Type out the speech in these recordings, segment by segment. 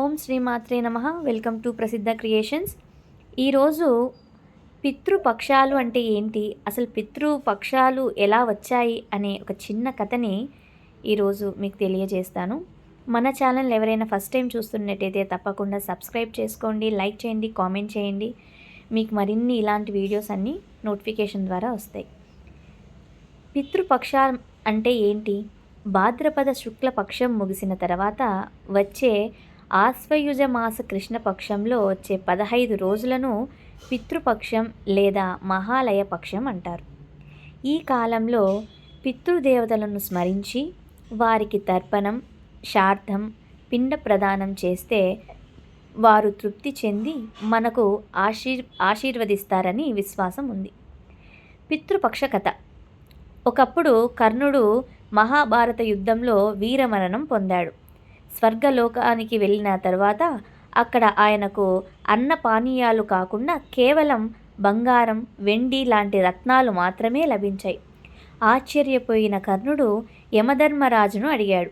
ఓం శ్రీమాత్రే నమ. Welcome to Prasiddha creations. ఈరోజు పితృపక్షాలు అంటే ఏంటి? అసలు పితృపక్షాలు ఎలా వచ్చాయి? అనే ఒక చిన్న కథని ఈరోజు మీకు తెలియజేస్తాను. మన ఛానల్ ఎవరైనా ఫస్ట్ టైం చూస్తున్నట్టయితే తప్పకుండా సబ్స్క్రైబ్ చేసుకోండి లైక్ చేయండి కామెంట్ చేయండి. మీకు మరిన్ని ఇలాంటి వీడియోస్ అన్నీ నోటిఫికేషన్ ద్వారా వస్తాయి. పితృపక్షాలు అంటే ఏంటి? భాద్రపద శుక్ల పక్షం ముగిసిన తర్వాత వచ్చే ఆశ్వయుజ మాస కృష్ణపక్షంలో వచ్చే పదహైదు రోజులను పితృపక్షం లేదా మహాలయ పక్షం అంటారు. ఈ కాలంలో పితృదేవతలను స్మరించి వారికి తర్పణం శార్థం పిండ ప్రదానం చేస్తే వారు తృప్తి చెంది మనకు ఆశీర్ ఆశీర్వదిస్తారని విశ్వాసం ఉంది. పితృపక్ష కథ. ఒకప్పుడు కర్ణుడు మహాభారత యుద్ధంలో వీరమరణం పొందాడు. స్వర్గలోకానికి వెళ్ళిన తర్వాత అక్కడ ఆయనకు అన్న పానీయాలు కాకుండా కేవలం బంగారం వెండి లాంటి రత్నాలు మాత్రమే లభించాయి. ఆశ్చర్యపోయిన కర్ణుడు యమధర్మరాజును అడిగాడు.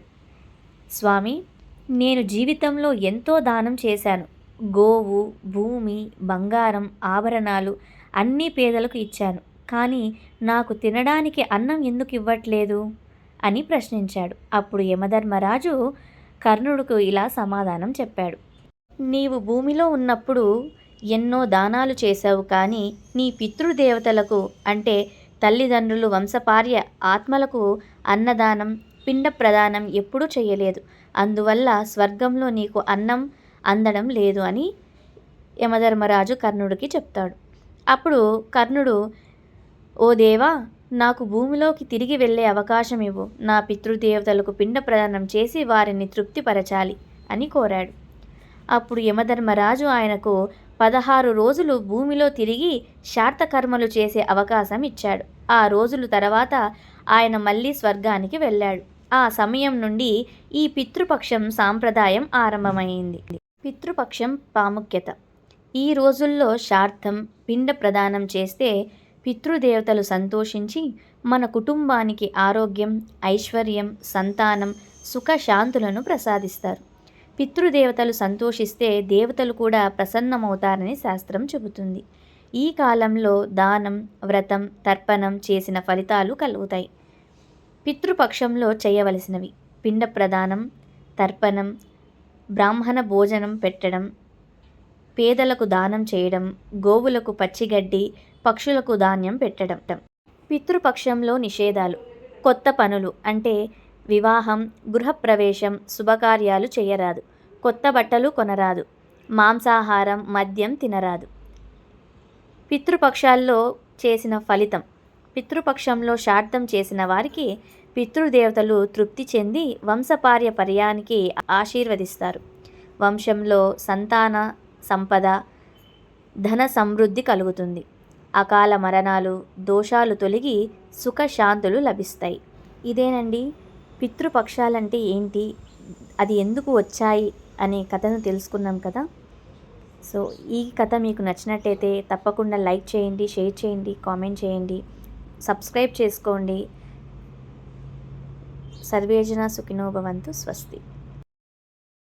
స్వామి నేను జీవితంలో ఎంతో దానం చేశాను. గోవు భూమి బంగారం ఆభరణాలు అన్నీ పేదలకు ఇచ్చాను. కానీ నాకు తినడానికి అన్నం ఎందుకు ఇవ్వట్లేదు? అని ప్రశ్నించాడు. అప్పుడు యమధర్మరాజు కర్ణుడుకు ఇలా సమాధానం చెప్పాడు. నీవు భూమిలో ఉన్నప్పుడు ఎన్నో దానాలు చేశావు కానీ నీ పితృదేవతలకు అంటే తల్లిదండ్రులు వంశపార్య ఆత్మలకు అన్నదానం పిండ ప్రదానం ఎప్పుడూ చేయలేదు. అందువల్ల స్వర్గంలో నీకు అన్నం అందడం లేదు అని యమధర్మరాజు కర్ణుడికి చెప్తాడు. అప్పుడు కర్ణుడు ఓ దేవా నాకు భూమిలోకి తిరిగి వెళ్ళే అవకాశం ఇవ్వు. నా పితృదేవతలకు పిండ ప్రదానం చేసి వారిని తృప్తిపరచాలి అని కోరాడు. అప్పుడు యమధర్మరాజు ఆయనకు పదహారు రోజులు భూమిలో తిరిగి శార్థకర్మలు చేసే అవకాశం ఇచ్చాడు. ఆ రోజుల తర్వాత ఆయన మళ్ళీ స్వర్గానికి వెళ్ళాడు. ఆ సమయం నుండి ఈ పితృపక్షం సాంప్రదాయం ఆరంభమైంది. పితృపక్షం ప్రాముఖ్యత. ఈ రోజుల్లో శార్థం పిండ ప్రదానం చేస్తే పితృదేవతలు సంతోషించి మన కుటుంబానికి ఆరోగ్యం ఐశ్వర్యం సంతానం సుఖశాంతులను ప్రసాదిస్తారు. పితృదేవతలు సంతోషిస్తే దేవతలు కూడా ప్రసన్నమవుతారని శాస్త్రం చెబుతుంది. ఈ కాలంలో దానం వ్రతం తర్పణం చేసిన ఫలితాలు కలుగుతాయి. పితృపక్షంలో చేయవలసినవి పిండ ప్రదానం తర్పణం బ్రాహ్మణ భోజనం పెట్టడం పేదలకు దానం చేయడం గోవులకు పచ్చిగడ్డి పక్షులకు ధాన్యం పెట్టడం. పితృపక్షంలో నిషేధాలు. కొత్త పనులు అంటే వివాహం గృహప్రవేశం శుభకార్యాలు చేయరాదు. కొత్త బట్టలు కొనరాదు. మాంసాహారం మద్యం తినరాదు. పితృపక్షాల్లో చేసిన ఫలితం. పితృపక్షంలో శార్థం చేసిన వారికి పితృదేవతలు తృప్తి చెంది వంశపార్య పర్యానికి ఆశీర్వదిస్తారు. వంశంలో సంతాన సంపద ధన సమృద్ధి కలుగుతుంది. అకాల మరణాలు దోషాలు తొలగి సుఖశాంతులు లభిస్తాయి. ఇదేనండి? పితృపక్షాలంటే ఏంటి? అది ఎందుకు వచ్చాయి? అనే కథను తెలుసుకున్నాం కదా? సో ఈ కథ మీకు నచ్చినట్టయితే తప్పకుండా లైక్ చేయండి షేర్ చేయండి కామెంట్ చేయండి సబ్స్క్రైబ్ చేసుకోండి. సర్వేజన సుఖినోభవంతు స్వస్తి.